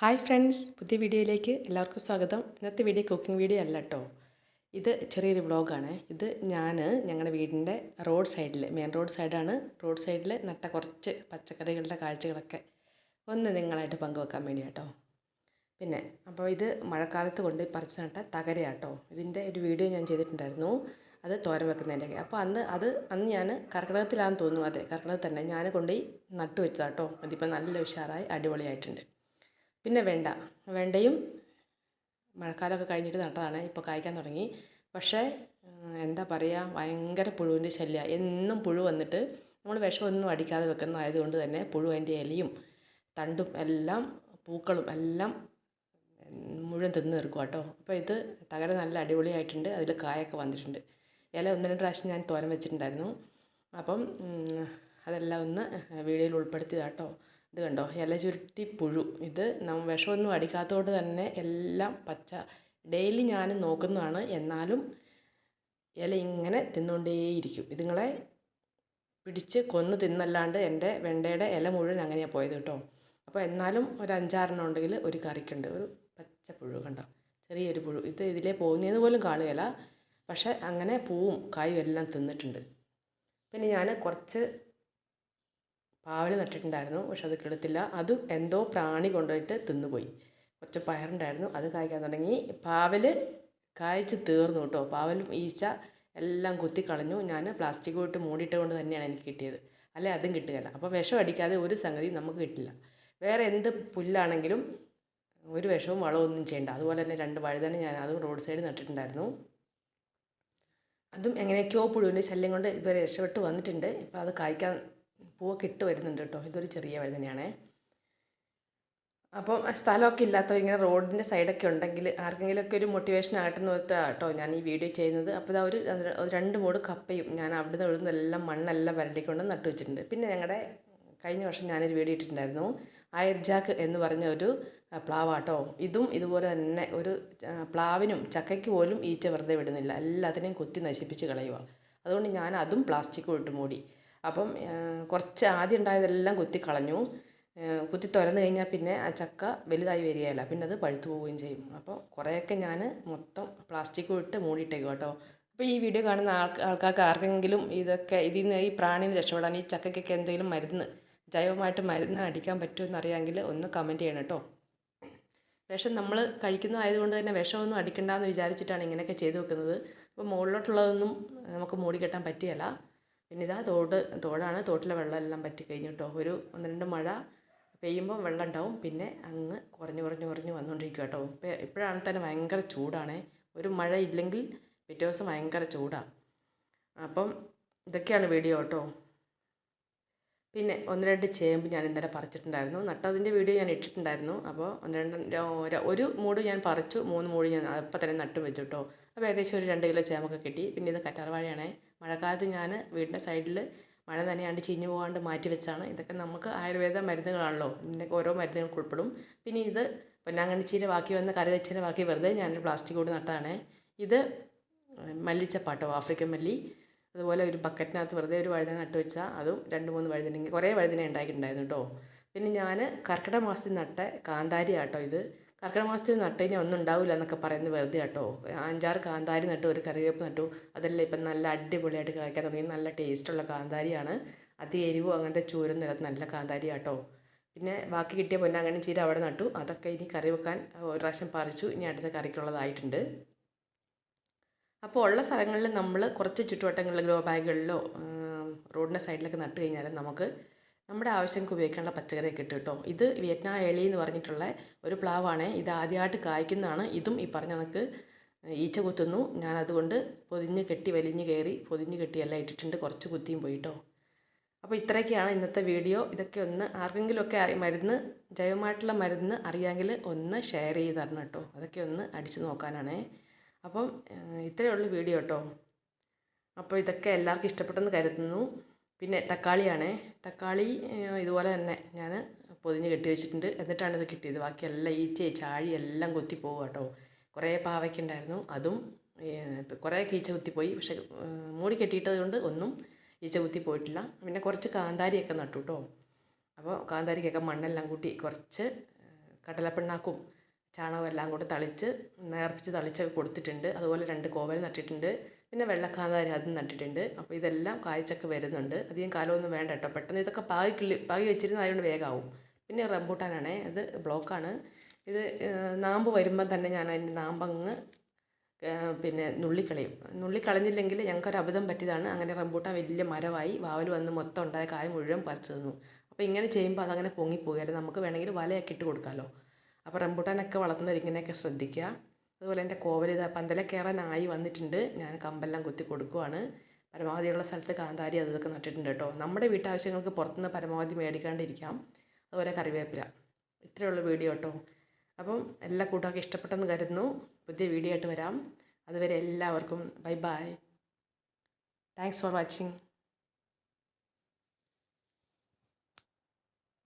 Hi friends പുതിയ വീഡിയോയിലേക്ക് എല്ലാവർക്കും സ്വാഗതം. ഇന്നത്തെ വീഡിയോ കുക്കിംഗ് വീഡിയോ അല്ല കേട്ടോ ഇത് ചെറിയൊരു വ്ളോഗാണ്. ഇത് ഞാൻ ഞങ്ങളുടെ വീടിന്റെ റോഡ് സൈഡിൽ മെയിൻ റോഡ് സൈഡാണ്. റോഡ് സൈഡിൽ നട്ട കുറച്ച് പച്ചക്കറികളുടെ കാഴ്ചകളൊക്കെ ഒന്ന് നിങ്ങളായിട്ട് പങ്കുവെക്കാൻ വേണ്ടി കേട്ടോ പിന്നെ അപ്പോൾ ഇത് മഴക്കാലത്ത് കൊണ്ട് പറിച്ച് നട്ട തകരയാട്ടോ ഇതിന്റെ ഒരു വീഡിയോ ഞാൻ ചെയ്തിട്ടുണ്ടായിരുന്നു. അത് തോരൻ വെക്കുന്നതിന്റെ അപ്പോൾ അന്ന് അത് അന്ന് ഞാൻ കർക്കിടകത്തിലാണെന്ന് തോന്നുന്നു. അതെ കർക്കിടകത്തിൽ തന്നെ ഞാൻ കൊണ്ടുപോയി നട്ടു വെച്ചതാട്ടോ അതിപ്പോൾ നല്ല ഉഷാറായി അടിപൊളിയായിട്ടുണ്ട്. പിന്നെ വെണ്ട. വെണ്ടയും മഴക്കാലമൊക്കെ കഴിഞ്ഞിട്ട് നട്ടതാണ്. ഇപ്പോൾ കായ്ക്കാൻ തുടങ്ങി. പക്ഷേ എന്താ പറയുക ഭയങ്കര പുഴുവിന്റെ ശല്യമാണ് എന്നും പുഴു വന്നിട്ട് നമ്മൾ വിഷമൊന്നും അടിക്കാതെ വെക്കുന്നതായതുകൊണ്ട് തന്നെ പുഴു അതിന്റെ ഇലയും തണ്ടും എല്ലാം പൂക്കളും എല്ലാം മുഴുവൻ തിന്ന് തീർക്കും കേട്ടോ അപ്പോൾ ഇത് തകര നല്ല അടിപൊളിയായിട്ടുണ്ട്. അതിൽ കായൊക്കെ വന്നിട്ടുണ്ട്. ഇല ഒന്ന് രണ്ട് പ്രാവശ്യം ഞാൻ തോരൻ വെച്ചിട്ടുണ്ടായിരുന്നു. അപ്പം അതെല്ലാം ഒന്ന് വീഡിയോയിൽ ഉൾപ്പെടുത്തിയതാട്ടോ ഇത് കണ്ടോ? ഇല ചുരുട്ടി പുഴു. ഇത് നം വിഷമൊന്നും അടിക്കാത്തതുകൊണ്ട് തന്നെ എല്ലാം പച്ച. ഡെയിലി ഞാൻ നോക്കുന്നതാണ്. എന്നാലും ഇല ഇങ്ങനെ തിന്നുകൊണ്ടേയിരിക്കും ഇതുങ്ങളെ പിടിച്ച് കൊന്ന് തിന്നല്ലാണ്ട് എന്റെ വെണ്ടയുടെ ഇല മുഴുവൻ അങ്ങനെയാണ് പോയത് കേട്ടോ. അപ്പോൾ എന്നാലും ഒരു അഞ്ചാറെണ്ണം ഉണ്ടെങ്കിൽ ഒരു കറിക്കുണ്ട്. ഒരു പച്ച പുഴു കണ്ടോ? ചെറിയൊരു പുഴു. ഇത് ഇതിലെ പോകുന്നതെന്ന് പോലും കാണുകയില്ല പക്ഷേ അങ്ങനെ പൂവും കായും എല്ലാം തിന്നിട്ടുണ്ട്. പിന്നെ ഞാൻ കുറച്ച് പാവൽ നട്ടിട്ടുണ്ടായിരുന്നു പക്ഷെ അത് കിടത്തില്ല. അതും എന്തോ പ്രാണി കൊണ്ടുപോയിട്ട് തിന്നുപോയി. കുറച്ച് പയറുണ്ടായിരുന്നു അത് കായ്ക്കാൻ തുടങ്ങി. പാവൽ കായ്ച്ച് തീർന്നു കേട്ടോ. പാവലും ഈച്ച എല്ലാം കുത്തിക്കളഞ്ഞു ഞാൻ പ്ലാസ്റ്റിക് ഇട്ട് മൂടിയിട്ട് കൊണ്ട് തന്നെയാണ് എനിക്ക് കിട്ടിയത്. അല്ലെ? അതും കിട്ടുകയില്ല. അപ്പോൾ വിഷം അടിക്കാതെ ഒരു സംഗതി നമുക്ക് കിട്ടില്ല. വേറെ എന്ത് പുല്ലാണെങ്കിലും ഒരു വിഷവും വളമൊന്നും ചെയ്യണ്ട. അതുപോലെ തന്നെ രണ്ട് വഴുതന ഞാൻ അതും റോഡ് സൈഡിൽ നട്ടിട്ടുണ്ടായിരുന്നു. അതും എങ്ങനെയൊക്കെയോ പുഴുവിന്റെ ശല്യം കൊണ്ട് ഇതുവരെ രക്ഷപ്പെട്ട് വന്നിട്ടുണ്ട്. ഇപ്പോൾ അത് കായ്ക്കാൻ പൂവൊക്കെ ഇട്ട് വരുന്നുണ്ട് കേട്ടോ. ഇതൊരു ചെറിയ വഴുതനയാണേ. അപ്പം സ്ഥലമൊക്കെ ഇല്ലാത്തവർ ഇങ്ങനെ റോഡിന്റെ സൈഡൊക്കെ ഉണ്ടെങ്കിൽ ആർക്കെങ്കിലുമൊക്കെ ഒരു മോട്ടിവേഷൻ ആയിട്ടെന്ന് വെച്ചാൽ കേട്ടോ. ഞാൻ ഈ വീഡിയോ ചെയ്യുന്നത്. അപ്പോൾ ഇതാ ഒരു രണ്ട് മൂട് കപ്പയും ഞാൻ അവിടുന്ന് ഇവിടുന്ന് എല്ലാം മണ്ണെല്ലാം വരട്ടിക്കൊണ്ട് നട്ടു വെച്ചിട്ടുണ്ട്. പിന്നെ ഞങ്ങളുടെ കഴിഞ്ഞ വർഷം ഞാനൊരു വീഡിയോ ഇട്ടിട്ടുണ്ടായിരുന്നു. അയർജാക്ക് എന്ന് പറഞ്ഞ ഒരു പ്ലാവാട്ടോ ഇതും ഇതുപോലെ തന്നെ ഒരു പ്ലാവിനും ചക്കയ്ക്ക് പോലും ഈച്ച വെറുതെ വിടുന്നില്ല. എല്ലാത്തിനെയും കുത്തി നശിപ്പിച്ച് കളയുക അതുകൊണ്ട് ഞാൻ അതും പ്ലാസ്റ്റിക്കും ഇട്ട് മൂടി. അപ്പം കുറച്ച് ആദ്യം ഉണ്ടായതെല്ലാം കുത്തി കളഞ്ഞു. കുത്തി തുറന്നു കഴിഞ്ഞാൽ പിന്നെ ആ ചക്ക വലുതായി വരികയില്ല. പിന്നെ അത് പഴുത്തു പോവുകയും ചെയ്യും. അപ്പോൾ കുറേയൊക്കെ ഞാൻ മൊത്തം പ്ലാസ്റ്റിക് ഇട്ട് മൂടിയിട്ടേക്കും കേട്ടോ. അപ്പോൾ ഈ വീഡിയോ കാണുന്ന ആൾ ആൾക്കാർക്ക് ആർക്കെങ്കിലും ഇതൊക്കെ ഇതിൽ നിന്ന് ഈ പ്രാണിയിൽ രക്ഷപ്പെടാൻ ഈ ചക്കയ്ക്കൊക്കെ എന്തെങ്കിലും മരുന്ന് ജൈവമായിട്ട് മരുന്ന് അടിക്കാൻ പറ്റുമെന്ന് അറിയാമെങ്കിൽ ഒന്ന് കമന്റ് ചെയ്യണം കേട്ടോ. വിഷം നമ്മൾ കഴിക്കുന്നതായതുകൊണ്ട് തന്നെ വിഷമൊന്നും അടിക്കണ്ടെന്ന് വിചാരിച്ചിട്ടാണ് ഇങ്ങനെയൊക്കെ ചെയ്തു വെക്കുന്നത്. അപ്പോൾ മുകളിലോട്ടുള്ളതൊന്നും നമുക്ക് മൂടിക്കെട്ടാൻ പറ്റിയല്ല പിന്നെ ഇതാ തോട് തോടാണ് തോട്ടിലെ വെള്ളമെല്ലാം പറ്റി കഴിഞ്ഞു കേട്ടോ ഒരു ഒന്ന് രണ്ട് മഴ പെയ്യുമ്പോൾ വെള്ളം ഉണ്ടാവും പിന്നെ അങ്ങ് കുറഞ്ഞു കുറഞ്ഞു കുറഞ്ഞു വന്നുകൊണ്ടിരിക്കും കേട്ടോ ഇപ്പോൾ ഇപ്പോഴാണ് തന്നെ ഭയങ്കര ചൂടാണേ. ഒരു മഴ ഇല്ലെങ്കിൽ പിറ്റേ ദിവസം ഭയങ്കര ചൂടാണ് അപ്പം ഇതൊക്കെയാണ് വീഡിയോ കേട്ടോ പിന്നെ ഒന്ന് രണ്ട് ചേമ്പ് ഞാൻ ഇന്നലെ പറിച്ചിട്ടുണ്ടായിരുന്നു. നട്ടതിന്റെ വീഡിയോ ഞാൻ ഇട്ടിട്ടുണ്ടായിരുന്നു. അപ്പോൾ ഒന്ന് രണ്ട് ഒരു മൂട് ഞാൻ പറിച്ചു. മൂന്ന് മൂട് ഞാൻ അപ്പം തന്നെ നട്ട് വെച്ചു കേട്ടോ അപ്പോൾ ഏകദേശം ഒരു രണ്ട് കിലോ ചേമ്പൊക്കെ കിട്ടി. പിന്നെ ഇത് കറ്റാർവാഴയാണേ മഴക്കാലത്ത് ഞാൻ വീടിന്റെ സൈഡിൽ മഴ നനയാണ്ട് ചീഞ്ഞു പോകാണ്ട് മാറ്റി വെച്ചാണ്. ഇതൊക്കെ നമുക്ക് ആയുർവേദ മരുന്നുകളാണല്ലോ. ഇതിന്റെ ഓരോ മരുന്നുകൾക്ക് ഉൾപ്പെടും. പിന്നെ ഇത് പൊന്നാങ്കണ്ണിച്ചീന്റെ ബാക്കി വന്ന കറി വെച്ചതിന്റെ ബാക്കി വെറുതെ ഞാനൊരു പ്ലാസ്റ്റിക് കൊണ്ട് നട്ടതാണ്. ഇത് മല്ലിച്ചപ്പാട്ടോ ആഫ്രിക്കൻ മല്ലി അതുപോലെ ഒരു ബക്കറ്റിനകത്ത് വെറുതെ ഒരു വഴുതന നട്ട് വെച്ചാൽ അതും രണ്ട് മൂന്ന് വഴുതന കുറേ വഴുതന ഉണ്ടാക്കിയിട്ടുണ്ടായിരുന്നു കേട്ടോ. പിന്നെ ഞാൻ കർക്കിടക മാസത്തിൽ നട്ട കാന്താരി ആട്ടോ ഇത്. കർക്കിടക മാസത്തിൽ നട്ട് കഴിഞ്ഞാൽ ഒന്നും ഉണ്ടാവില്ല എന്നൊക്കെ പറയുന്നത് വെറുതെ കേട്ടോ അഞ്ചാറ് കാന്താരി നട്ടു ഒരു കറിവേപ്പ് നട്ടു. അതെല്ലാം ഇപ്പം നല്ല അടിപൊളിയായിട്ട് കഴിക്കാൻ തുടങ്ങി. നല്ല ടേസ്റ്റുള്ള കാന്താരിയാണ്. അതി എരിവും അങ്ങനത്തെ ചൂരും നിലത്ത് നല്ല കാന്താരി കേട്ടോ പിന്നെ ബാക്കി കിട്ടിയ പൊന്നാങ്കണ്ണി ചീര അവിടെ നട്ടു. അതൊക്കെ ഇനി കറി വെക്കാൻ ഒരു പ്രാവശ്യം പറിച്ചു. ഇനി അടുത്ത കറിക്കുള്ളതായിട്ടുണ്ട്. അപ്പോൾ ഉള്ള സ്ഥലങ്ങളിൽ നമ്മൾ കുറച്ച് ചുറ്റുവട്ടങ്ങളിൽ ഗ്രോ ബാഗുകളിലോ റോഡിന്റെ സൈഡിലൊക്കെ നട്ട് കഴിഞ്ഞാൽ നമുക്ക് നമ്മുടെ ആവശ്യങ്ങൾക്ക് ഉപയോഗിക്കാനുള്ള പച്ചക്കറി കിട്ടും കേട്ടോ. ഇത് വിയറ്റ്നാം എളി എന്ന് പറഞ്ഞിട്ടുള്ള ഒരു പ്ലാവാണ്. ഇത് ആദ്യമായിട്ട് കായ്ക്കുന്നതാണ്. ഇതും ഈ പറഞ്ഞ കണക്ക് ഈച്ച കുത്തുന്നു. ഞാൻ അതുകൊണ്ട് പൊതിഞ്ഞ് കെട്ടി വലിഞ്ഞ് കയറി പൊതിഞ്ഞ് കെട്ടിയെല്ലാം ഇട്ടിട്ടുണ്ട്. കുറച്ച് കുത്തിയും പോയിട്ടോ അപ്പോൾ ഇത്രയൊക്കെയാണ് ഇന്നത്തെ വീഡിയോ. ഇതൊക്കെ ഒന്ന് ആർക്കെങ്കിലുമൊക്കെ മരുന്ന് ജൈവമായിട്ടുള്ള മരുന്ന് അറിയാമെങ്കിൽ ഒന്ന് ഷെയർ ചെയ്ത് തരണം കേട്ടോ. അതൊക്കെ ഒന്ന് അടിച്ചു നോക്കാനാണേ. അപ്പം ഇത്രയേ ഉള്ളൂ വീഡിയോ കേട്ടോ. അപ്പോൾ ഇതൊക്കെ എല്ലാവർക്കും ഇഷ്ടപ്പെട്ടെന്ന് കരുതുന്നു. പിന്നെ തക്കാളിയാണ്. തക്കാളി ഇതുപോലെ തന്നെ ഞാൻ പൊതിഞ്ഞ് കെട്ടി വെച്ചിട്ടുണ്ട്. എന്നിട്ടാണ് ഇത് കിട്ടിയത് ബാക്കിയെല്ലാം ഈച്ച ചാഴി എല്ലാം കൊത്തി കേട്ടോ കുറേ പാവയ്ക്ക ഉണ്ടായിരുന്നു. അതും കുറേ ഈച്ച കുത്തിപ്പോയി. പക്ഷെ മൂടി കെട്ടിയിട്ടത് കൊണ്ട് ഒന്നും ഈച്ച കുത്തി പോയിട്ടില്ല. പിന്നെ കുറച്ച് കാന്താരിയൊക്കെ നട്ടു കേട്ടോ അപ്പോൾ കാന്താരിക്കൊക്കെ മണ്ണെല്ലാം കൂട്ടി കുറച്ച് കടലപ്പിണ്ണാക്കും ചാണകവും എല്ലാം കൂടെ തളിച്ച് നേർപ്പിച്ച് തളിച്ച് കൊടുത്തിട്ടുണ്ട്. അതുപോലെ രണ്ട് കോവൽ നട്ടിട്ടുണ്ട്. പിന്നെ വെള്ളക്കാന്താരി അതും നട്ടിട്ടുണ്ട്. അപ്പോൾ ഇതെല്ലാം കായ്ച്ചൊക്കെ വരുന്നുണ്ട്. അധികം കാലമൊന്നും വേണ്ട കേട്ടോ. പെട്ടെന്ന് ഇതൊക്കെ പാകി കിള്ളി പാകി വെച്ചിരുന്നതായതുകൊണ്ട് വേഗമാവും പിന്നെ റംബൂട്ടാനാണേ അത് ബ്ലോക്കാണ്. ഇത് നാമ്പ് വരുമ്പം തന്നെ ഞാൻ അതിന്റെ നാമ്പങ്ങ് പിന്നെ നുള്ളിക്കളയും. നുള്ളിക്കളഞ്ഞില്ലെങ്കിൽ ഞങ്ങൾക്കൊരു അബദ്ധം പറ്റിയതാണ്. അങ്ങനെ റംബൂട്ടാൻ വലിയ മരമായി വാവൽ വന്ന് മൊത്തം ഉണ്ടായ കായ മുഴുവൻ പറിച്ചു തന്നു. അപ്പോൾ ഇങ്ങനെ ചെയ്യുമ്പോൾ അതങ്ങനെ പൊങ്ങിപ്പോയാലും നമുക്ക് വേണമെങ്കിൽ വലയൊക്കെ ഇട്ട് കൊടുക്കാമല്ലോ അപ്പോൾ റംബൂട്ടാനൊക്കെ വളർത്തുന്നവർ ഇങ്ങനെയൊക്കെ ശ്രദ്ധിക്കുക. അതുപോലെ എന്റെ കോവൽ ഇതാ കയറാൻ കയറാനായി വന്നിട്ടുണ്ട്. ഞാൻ കമ്പെല്ലാം കുത്തി കൊടുക്കുവാണ്. പരമാവധിയുള്ള സ്ഥലത്ത് കാന്താരി അതൊക്കെ നട്ടിട്ടുണ്ട് കേട്ടോ. നമ്മുടെ വീട്ടാവശ്യങ്ങൾക്ക് പുറത്തുനിന്ന് പരമാവധി മേടിക്കാണ്ടിരിക്കാം. അതുപോലെ കറിവേപ്പില. ഇത്രയുള്ള വീഡിയോ കേട്ടോ. അപ്പം എല്ലാ കൂട്ടുകാർക്കും ഇഷ്ടപ്പെട്ടെന്ന് കരുതുന്നു. പുതിയ വീഡിയോ ആയിട്ട് വരാം. അതുവരെ എല്ലാവർക്കും bye bye. Thanks for watching